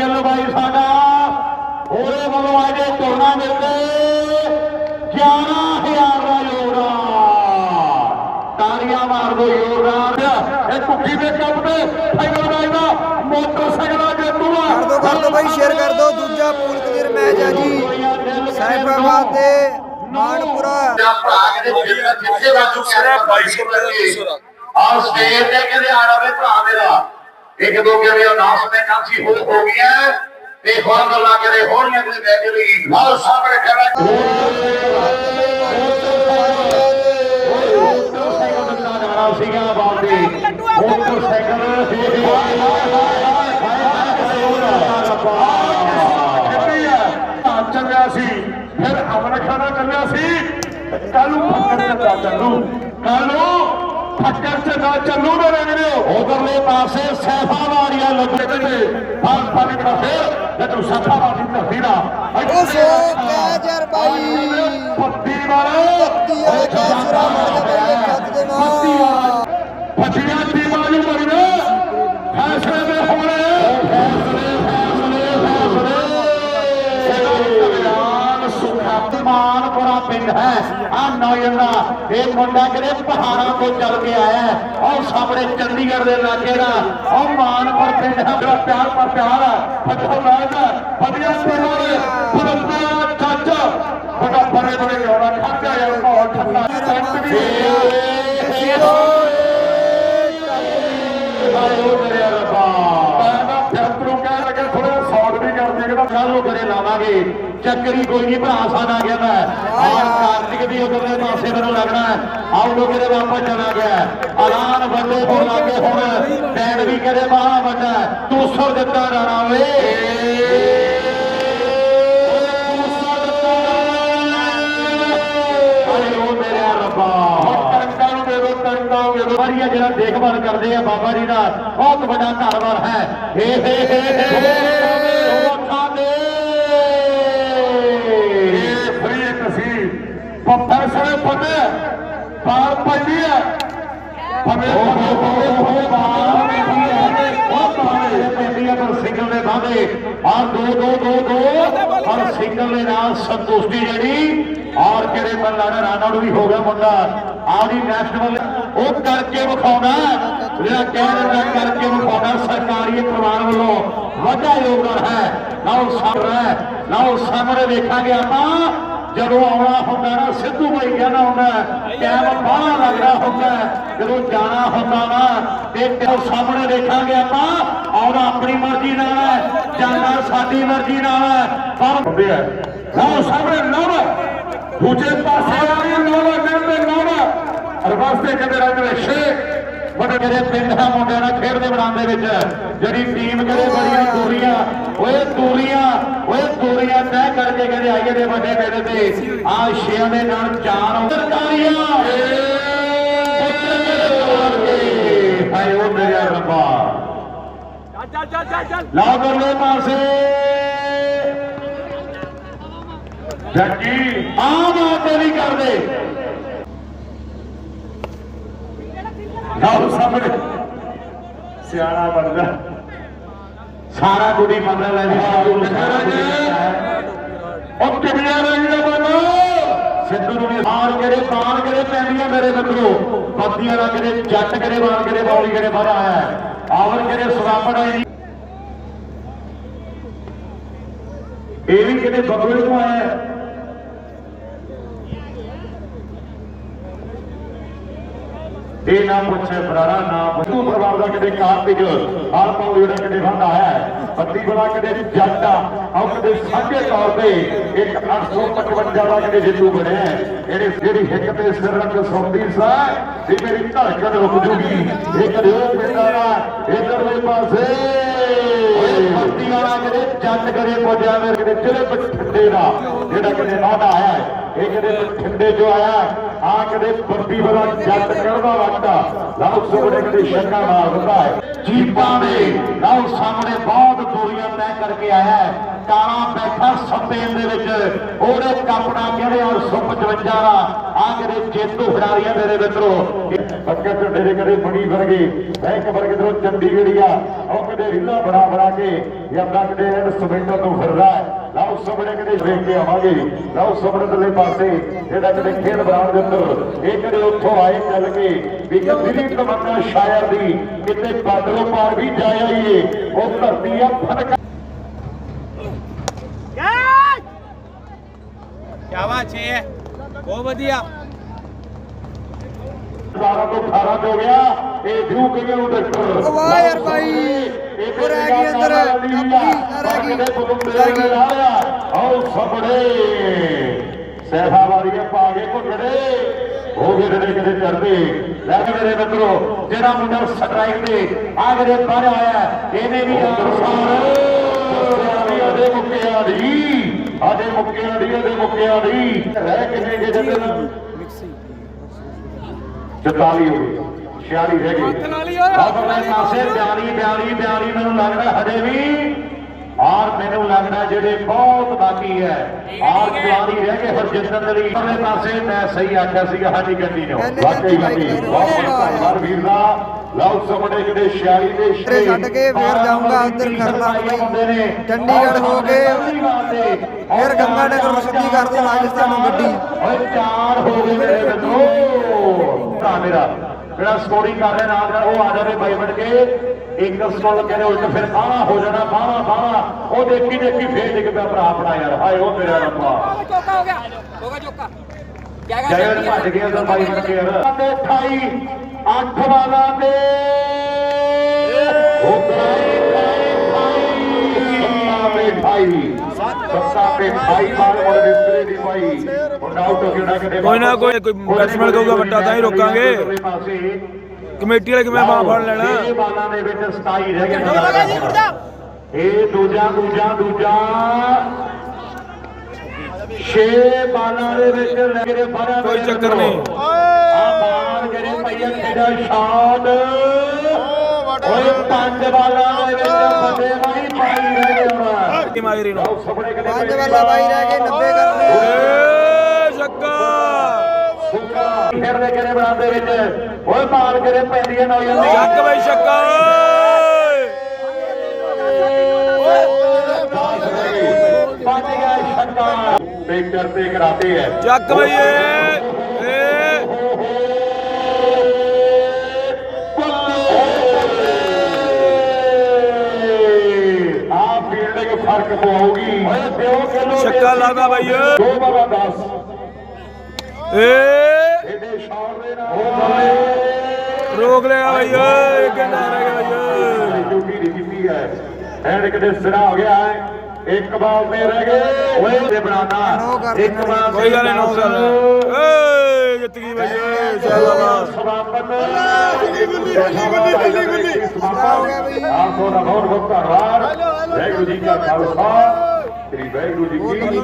ਗਿੱਲ ਬਾਈ ਸਾਡਾ। ਉਹਦੇ ਵੱਲੋਂ ਅੱਜ ਦੇ ਟੂਰਨਾਮੈਂਟ ਤੇ 11000 ਦਾ ਯੋਗਦਾਨ। ਤਾੜੀਆਂ ਮਾਰ ਦੋ ਯੋਗਦਾਨ। ਇਹ ਕੁੱਕੀ ਦੇ ਕੱਪ ਤੇ ਫਾਈਨਲ ਮੈਚ ਦਾ ਮੋਟਰਸਾਈਕਲ ਦਾ ਜੇਤੂ ਆ ਕਰ ਦੋ ਕਰ ਦੋ ਬਾਈ ਸ਼ੇਅਰ ਕਰ ਦੋ। ਦੂਜਾ ਪੂਲ ਕਲੀਅਰ ਮੈਚ ਆ ਜੀ। ਸਾਈਬਾਬਾਦ ਤੇ ਮਾਨਪੁਰਾ। ਮੇਰਾ ਭਰਾ ਕਹਿੰਦੇ ਜਿੱਥੇ ਜਿੱਥੇ ਦਾ ਦੂਸਰਾ 2200 ਰੁਪਏ ਦਾ ਦੂਸਰਾ ਆਹ ਸਟੇਜ ਤੇ ਕਹਿੰਦੇ ਆਣਾ ਵੇ ਭਰਾ ਮੇਰਾ। ਇੱਕ ਦੋ ਕੇ ਵੀ ਅਨਾਉਂਸਮੈਂਟ ਸੀ ਹੋ ਹੋ ਗਈਆਂ ਤੇ ਹੋਰ ਗੱਲਾਂ ਕਰੇ ਹੋਣੀਆਂ ਤੇ ਮੈਂ ਜਿਹੜੀ ਨਾਲ ਸਾਹਮਣੇ ਖੜਾ ਸੀਗਾ ਬਾਬੇ ਮੋਟਰਸਾਈਕਲ ਚੱਲਿਆ ਸੀ, ਫਿਰ ਅਮਨ ਖਾਨਾ ਚੱਲਿਆ ਸੀ ਕੱਲ ਨੂੰ ਫੱਕਰ ਚੱਲਾ ਚੱਲੂ। ਕੱਲ ਨੂੰ ਫੱਕਰ ਚ ਨਾ ਚੱਲੂ ਮੇਰੇ ਵੀਰੋ ਉਧਰਲੇ ਪਾਸੇ ਸੈਫਾਵਾਰੀਆਂ ਲੱਗੇ ਨੇ ਫਲ ਫਲ ਦਾ ਫਿਰ ਜਦੋਂ ਸੈਫਾਵਾਰੀ ਇਹ ਮੁੰਡਾ ਕਿਤੇ ਪਹਾੜਾਂ ਤੋਂ ਚੱਲ ਕੇ ਆਇਆ ਹੈ? ਉਹ ਸਾਹਮਣੇ ਚੰਡੀਗੜ੍ਹ ਦੇ ਇਲਾਕੇ ਦਾ ਉਹ ਮਾਨਪੁਰ ਪਿੰਡ ਹੈ ਬੜਾ ਪਿਆਰ ਪਰ ਪਿਆਰ ਹੈ। ਫੱਟੋ ਲਾਇਦਾ ਵਧੀਆ ਪਿਆਰ ਫਰੰਦਾ ਚਾਚਾ ਬੜਾ ਬੜੇ ਬੜੇ ਹੋਣਾ ਖਾਤਾ ਯਾਰ ਬਹੁਤ ਠੰਡਾ ਪਿੰਡ ਵੀ ਆਇਓ ਮੇਰੇ ਰੱਬਾ ਮੈਂ ਨਾ ਫਿਰਤਰੂ ਕਹਿ ਲੱਗਾ ਥੋੜਾ ਸੌਟ ਵੀ ਦੇ ਕਰੇ ਲਾਵਾਂਗੇ। ਚੱਕਰੀ ਕੋਈ ਨਹੀਂ ਭਰਾ ਸਾਡਾ ਕਹਿੰਦਾ ਆਹ ਕਾਰਤਿਕ ਦੀ ਉਧਰਲੇ ਪਾਸੇ ਮੈਨੂੰ ਲੱਗਣਾ ਆਉ ਲੋਕੇ ਦੇ ਵਾਪਸ ਚਲਾ ਗਿਆ ਐਲਾਨ ਵੱਡੇ ਹੋ ਲਾਗੇ ਹੁਣ। ਬੈਂਡ ਵੀ ਕਰੇ ਬਾਹਰ ਵੱਡਾ ਤੂੰ ਸੁਰ ਦਿੱਤਾ ਰਾਣਾ ਵਾਰੀਆ ਜਿਹੜਾ ਦੇਖਭਾਲ ਕਰਦੇ ਆ ਬਾਬਾ ਜੀ ਦਾ। ਬਹੁਤ ਵੱਡਾ ਧੰਨਵਾਦ ਹੈ। ਹੇ ਹੇ ਹੇ ਹੇ ਅੱਖਾਂ ਦੇ ਇਹ ਫਰੀ ਇੱਕ ਸੀ ਪ੍ਰੋਫੈਸਰ ਫਤੇ ਪਾਰ ਪੈਂਦੀ ਹੈ ਫਤੇ ਫਤੇ ਫਤੇ ਫਤੇ ਪਾਰ ਪੈਂਦੀ ਹੈ ਉਹ ਪਾਰ ਪੈਂਦੀ ਹੈ ਪਰ ਸਿੰਗਲ ਦੇ ਬਾਦੇ ਦੋ ਦੋ ਦੋ ਦੋ ਔਰ ਸਿੰਗਲ ਦੇ ਨਾਲ ਸੰਤੁਸ਼ਟੀ ਜਿਹੜੀ ਔਰ ਕਿਹੜੇ ਮੱਲਾੜਾ ਰਾਣਾ ਨੂੰ ਵੀ ਹੋ ਗਿਆ ਮੁੰਡਾ ਆਉਦੀ ਨੈਕਸਟ ਵੱਲ ਉਹ ਕਰਕੇ ਵਿਖਾਉਣਾ ਜਿਹੜਾ ਕਹਿ ਰਿਹਾ ਕਰਕੇ ਵਿਖਾਉਣਾ ਸਰਕਾਰੀ ਪਰਿਵਾਰ ਵੱਲੋਂ ਵੱਡਾ ਯੋਗਦਾਨ ਹੈ ਲਓ ਸਾਹਮਣੇ ਲਓ ਸਾਹਮਣੇ ਵੇਖਾਂਗੇ ਆਪਾਂ ਜਦੋਂ ਆਉਣਾ ਹੁੰਦਾ ਨਾ, ਸਿੱਧੂ ਭਾਈ ਕਹਿੰਦਾ ਹੁੰਦਾ ਟਾਈਮ ਬਾਹਲਾ ਲੱਗਦਾ ਹੁੰਦਾ ਜਦੋਂ ਜਾਣਾ ਹੁੰਦਾ ਨਾ, ਤੇ ਉਹ ਸਾਹਮਣੇ ਦੇਖਾਂਗੇ ਆਪਾਂ ਆਉਣਾ ਆਪਣੀ ਮਰਜ਼ੀ ਨਾਲ ਹੈ ਜਾਣਾ ਸਾਡੀ ਮਰਜ਼ੀ ਨਾਲ ਹੈ। ਪਰ ਹੁੰਦੇ ਹੈ ਲਓ ਸਾਹਮਣੇ ਨਵ, ਦੂਜੇ ਪਾਸੇ ਵਾਲੀ ਲਾਉਣਾ ਕਹਿੰਦੇ ਲਾਉਣਾ ਅਰਵਾਸਤੇ ਕਹਿੰਦੇ ਰਹਿੰਦੇ ਸ਼ੇਖ ਬੜੇ ਮੇਰੇ ਪਿੰਡ ਦਾ ਮੁੰਡਿਆਂ ਨਾਲ ਖੇਡਦੇ ਮੈਦਾਨ ਦੇ ਵਿੱਚ। ਜਿਹੜੀ ਟੀਮ ਕਹਿੰਦੇ ਬੜੀਆਂ ਦੂਰੀਆਂ ਓਏ ਦੂਰੀਆਂ ਓਏ ਦੂਰੀਆਂ ਤੈਅ ਕਰਕੇ ਕਹਿੰਦੇ ਆਈਏ ਦੇ ਵੱਡੇ ਪਿੰਡ ਤੇ। ਆ ਛੇਆਂ ਦੇ ਨਾਲ ਚਾਰ ਸਰਕਾਰੀਆਂ ਹਾਏ ਓ ਮੇਰੇ ਰੱਬਾ ਚੱਲ ਚੱਲ ਚੱਲ ਚੱਲ ਲਾਓ ਕਰਲੇ ਪਾਸੇ। ਜੱਗੀ ਆ ਬਾਤ ਕਰਦੇ। ਲਾਓ ਸਾਹਮਣੇ। ਸਿਆਣਾ ਬਣਦਾ। ਸਾਰਾ ਗੁੱਡੀ ਮੰਨ ਲੈ ਜੀ। ਉਹ ਕਿਵੇਂ ਦਾ ਬਨੋ ਸਿੱਧੂ ਨੂੰ ਵੀ ਮਾਰ ਕਰੇ ਬਾਣ ਕਰੇ ਪੈਂਦੀਆਂ ਮੇਰੇ ਮਿੱਤਰੋ। ਪੱਤੀਆਂ ਦਾ ਕਰੇ ਜੱਟ ਕਰੇ ਬਾਣ ਕਰੇ ਬੌਲੀ ਕਰੇ ਬਾਹਰ ਆਇਆ ਆਵਰ ਕਰੇ ਸੁਰਾਪੜ ਜੀ। ਇਹ ਵੀ ਕਿਤੇ ਬਗਲੇ ਤੋਂ ਆਇਆ ਹੈ ਇਹ ਨਾ ਪੁੱਛੇ ਬਰਾੜਾ ਨਾ ਪੁੱਛੂ। ਪਰਿਵਾਰ ਦਾ ਕਿਤੇ ਕਾਰਤਿਕ ਹਾਲ ਪਾਉ ਜਿਹੜਾ ਕਿਤੇ ਬੰਦਾ ਹੈ। ਪੱਤੀ ਬੜਾ ਕਿਤੇ ਜੱਟ ਆ। ਕਿਤੇ ਸਾਂਝੇ ਤੌਰ ਤੇ ਇੱਕ 855 ਦਾ ਕਿਤੇ ਜਿੱਤੂ ਬਣਿਆ ਇਹਨੇ ਜਿਹੜੀ ਹਿੱਕ ਤੇ ਸਿਰ ਰੱਖ ਸੌਂਦੀ ਸਾ ਤੇ ਮੇਰੀ ਧੜਕਣ ਰੁਕ ਜੂਗੀ। ਇਹ ਕਦੇ ਪਿੰਡਾਂ ਦਾ ਇਧਰਲੇ ਪਾਸੇ ਪੱਤੀ ਵਾਲਾ ਕਿਤੇ ਜੱਟ ਕਰੇ ਪੁੱਜਿਆ ਮੇਰੇ ਕਿਤੇ ਚਿਹਰੇ ਬਠਿੰਡੇ ਦਾ, ਜਿਹੜਾ ਕਿਤੇ ਨਾਡਾ ਆਇਆ ਇਹ ਕਿਤੇ ਬਠਿੰਡੇ ਜੋ ਆਇਆ। ਆ ਕਦੇ ਬੱਬੀ ਵਾਲਾ ਜੱਟ ਕਰਦਾ ਵਾਟਾ ਲਾਉ ਸੁਬੜੇ ਕਦੇ ਸ਼ੰਗਾ ਮਾਰ ਦਿੰਦਾ ਹੈ। ਜੀਪਾਂ ਦੇ ਲਾਉ ਸਾਹਮਣੇ ਬਹੁਤ ਦੂਰੀਆਂ ਤੈਅ ਕਰਕੇ ਆਇਆ ਹੈ। ਕਾਲਾ ਬੈਠਾ ਸਪੇਨ ਦੇ ਵਿੱਚ। ਉਹਨੇ ਕੱਪੜਾ ਕਹਿੰਦੇ ਔਰ ਸੁੱਪ 55 ਦਾ। ਆ ਜਿਹੜੇ ਜੇਤੂ ਖਿਡਾਰੀਆਂ ਮੇਰੇ ਮਿੱਤਰੋ ਪੱਕੇ ਝੰਡੇ ਦੇ ਕਦੇ ਬਣੀ ਵਰਗੇ। ਬੈਂਕ ਵਰਗੇ ਤੋਂ ਚੰਡੀਗੜ੍ਹ ਆ। ਉਹ ਕਦੇ ਰੀਲਾ ਬਣਾ ਬਣਾ ਕੇ ਜਾਂਦਾ ਕਦੇ ਐਨ ਸਮੇਟਾ ਤੋਂ ਫਿਰਦਾ ਲਓ ਸਾਹਮਣੇ ਕਦੇ ਵੇਖ ਕੇ ਆਵਾਂਗੇ। ਲਓ ਸਾਹਮਣੇ ਦਲੇ ਪਾਸੇ, ਜਿਹੜਾ ਕਦੇ ਖੇਡ ਬਰਾੜ ਦੇ ਅੰਦਰ, ਇਹ ਕਦੇ ਉੱਥੋਂ ਆਏ ਚੱਲ ਕੇ ਵੀ ਕਿ ਤਮੰਨਾ ਸ਼ਾਇਰ ਦੀ ਕਿਤੇ ਬਾਦਲੋਂ ਪਾਰ ਵੀ ਜਾ ਆਈਏ। ਉਹ ਧਰਤੀ ਆ ਫ਼ਰਕ ਕਿਆ ਬਾਤ ਹੈ। ਬਹੁਤ ਵਧੀਆ। 12 ਤੋਂ 18 ਹੋ ਗਿਆ। ਇਹ ਜੂ ਕਿਵੇਂ ਨੂੰ ਡਾਕਟਰ ਵਾਹ ਯਾਰ ਭਾਈ। ਉਹ ਰਹਿ ਗਈ ਅੰਦਰ, ਕਾਬੂ ਨਾ ਰਹਿ ਗਈ। ਰਹਿ ਗਈ। ਆਓ ਸਬੜੇ ਸਹਿਬਾ ਪਾ ਕੇ ਘੁੱਟੜੇ ਹੋ ਗਏ ਜਿਹੜੇ ਕਿਤੇ ਚੜਦੇ ਲੈ ਮੇਰੇ ਮਿੱਤਰੋ ਜਿਹੜਾ ਮੁੰਡਾ ਸਟ੍ਰਾਈਕ ਤੇ ਆਗਰੇ ਬਾਹਰ ਆਇਆ ਇਹਨੇ ਵੀ ਅਨਸਾਰ ਅਦੇ ਮੁੱਕਿਆ ਦੀ ਅਦੇ ਮੁੱਕਿਆ ਦੀ ਅਦੇ ਮੁੱਕਿਆ ਦੀ। ਰਹਿ ਕਿੰਨੇ ਗਏ ਜਦ 44 ਹੋ ਗਏ। 46 ਰਹਿ ਗਏ। ਆਪਣੇ ਪਾਸੇ 42 42 42 ਮੈਨੂੰ ਲੱਗਦਾ ਹਜੇ ਵੀ। ਔਰ ਮੈਨੂੰ ਲੱਗਦਾ ਜਿਹੜੇ ਬਹੁਤ ਬਾਕੀ ਹੈ। ਔਰ 42 ਰਹਿ ਗਏ ਹਰਜਿੰਦਰ ਦੇ ਲਈ। ਆਪਣੇ ਪਾਸੇ ਮੈਂ ਸਹੀ ਆਖਿਆ ਸੀਗਾ ਸਾਡੀ ਗੱਡੀ ਨੂੰ। ਵਾਕਈ ਗੱਡੀ ਬਹੁਤ ਧੰਨਵਾਦ ਵੀਰ ਦਾ। ਲਓ ਸਾਹਮਣੇ ਜਿਹੜੇ ਸ਼ਿਆਰੀ ਦੇ ਸ਼ੇਰ। ਛੱਡ ਕੇ ਫੇਰ ਜਾਊਂਗਾ ਉਧਰ ਖਰਲਾ ਬਈ। ਚੰਡੀਗੜ੍ਹ ਹੋ ਕੇ ਫੇਰ ਗੰਗਾ ਨਗਰ ਰਸਦੀ ਕਰਦੇ ਰਾਜਸਥਾਨ ਨੂੰ। ਗੱਡੀ। ਓਏ ਚਾਰ ਹੋ ਗਏ ਮੇਰੇ ਬੱਚੋ ਭਰਾ ਮੇਰਾ ਜਿਹੜਾ ਸਕੋਰਿੰਗ ਕਰ ਰਿਹਾ ਨਾਲ ਉਹ ਆ ਜਾਵੇ ਬਾਈ ਬਣ ਕੇ। ਇੱਕ ਸਟੋਲ ਕਹਿੰਦੇ ਉਲਟ ਫਿਰ ਆਹ ਹੋ ਜਾਣਾ ਬਾਹਾਂ ਬਾਹਾਂ ਉਹ ਦੇਖੀ ਦੇਖੀ ਫੇਰ ਡਿੱਗਦਾ ਭਰਾ ਆਪਣਾ ਯਾਰ। ਹਾਏ ਉਹ ਮੇਰਾ ਰੱਬਾ। ਚੋਕਾ ਹੋ ਗਿਆ। ਹੋਗਾ ਚੋਕਾ। ਜਗ੍ਹਾ ਭੱਜ ਗਿਆ ਸਫ਼ਾਈ ਬਣ ਕੇ ਯਾਰ ਤੇ 28 8 ਵਾਲਾ ਤੇ ਉਹ ਕਰਾਈ ਕਰਾਈ ਕਰਾਈ ਭਾਈ। ਸੱਤਾ ਤੇ ਭਾਈ ਬਾਲ ਔਰ ਵਿਸਰੇ ਦੀ ਭਾਈ। ਹੁਣ ਆਊਟ ਹੋ ਗਿਆ ਕਿਤੇ ਕੋਈ ਨਾ ਕੋਈ ਕੋਈ ਬੈਟਸਮੈਨ ਕਹੂਗਾ ਵੱਟਾ ਤਾਂ ਹੀ ਰੋਕਾਂਗੇ। ਕਮੇਟੀ ਵਾਲੇ ਕਿਵੇਂ ਬਾਹ ਫੜ ਲੈਣਾ? ਇਹ ਬਾਲਾਂ ਦੇ ਵਿੱਚ 27 ਰਹਿ ਗਏ। ਇਹ ਦੂਜਾ ਦੂਜਾ ਦੂਜਾ। ਛੇ ਬਾਲਾਂ ਦੇ ਵਿੱਚ ਲੈ ਕੇ ਬਾਰਾਂ ਕੋਈ ਚੱਕਰ ਨਹੀਂ। ਆ ਬਾਹਰ ਜਿਹੜੇ ਸ਼ਾਟ। ਓਏ ਪੰਜ ਬਾਲਾਂ ਦੇ ਵਿੱਚ ਫਤੇ ਵਾਲੀ ਪਾਈ ਰਹਿ ਗਏ ਹੁਣ ਕੀ ਮਾਇਰੀ ਨੂੰ? ਆਓ ਸਾਹਮਣੇ ਕਿਤੇ ਪੰਜ ਵਾਲਾ ਬਾਈ ਰਹਿ ਗਏ 90 ਕਰਨੇ। ਏ ਛੱਕਾ ਖੇਡਦੇ ਕਿਹੜੇ ਬਰਾਂ ਦੇ ਵਿੱਚ? ਓਏ ਮਾਰ ਕਰੇ ਪੈਂਦੀਆਂ ਨਾ ਜਾਂਦੀ ਬਈ ਛੱਕਾ ਪੰਜ ਗਿਆ ਛੱਕਾ ਪੇਕਰ ਤੇ ਕਰਾਤੇ ਹੈ ਚੱਕ ਬਈ ਏ ਏ ਆ ਫੀਲਡਿੰਗ ਫ਼ਰਕ ਪਵਾਉਗੀ ਓਏ ਪਿਓ ਕਿਲੋ ਛੱਕਾ ਲਾਦਾ ਬਾਈ ਏ। ਦੋ ਬਾਬਾ 10 ਏ ਇਹਦੇ ਸ਼ਾਟ ਦੇ ਨਾਲ ਰੋਕ ਲਿਆ ਬਾਈ ਏ ਸਿਰਾ ਬਾਲ ਤੇ ਕਰ ਇੱਕ ਬਾਲ ਕੋਈ ਗੱਲ ਨਹੀਂ ਕਰ ਏ ਜਿੱਤ ਗਈ ਬਾਈ। ਏ ਸ਼ਾਬਾਸ਼ ਗੁੱਲੀ ਗੁੱਲੀ ਗੁੱਲੀ। ਹੋ ਗਿਆ ਬਈ। ਆਪ ਤੁਹਾਡਾ ਬਹੁਤ ਬਹੁਤ ਧੰਨਵਾਦ ਵਾਹਿਗੁਰੂ ਜੀ ਕਾ ਖਾਲਸਾ। ਸ੍ਰੀ ਵਾਹਿਗੁਰੂ ਜੀ ਕੀ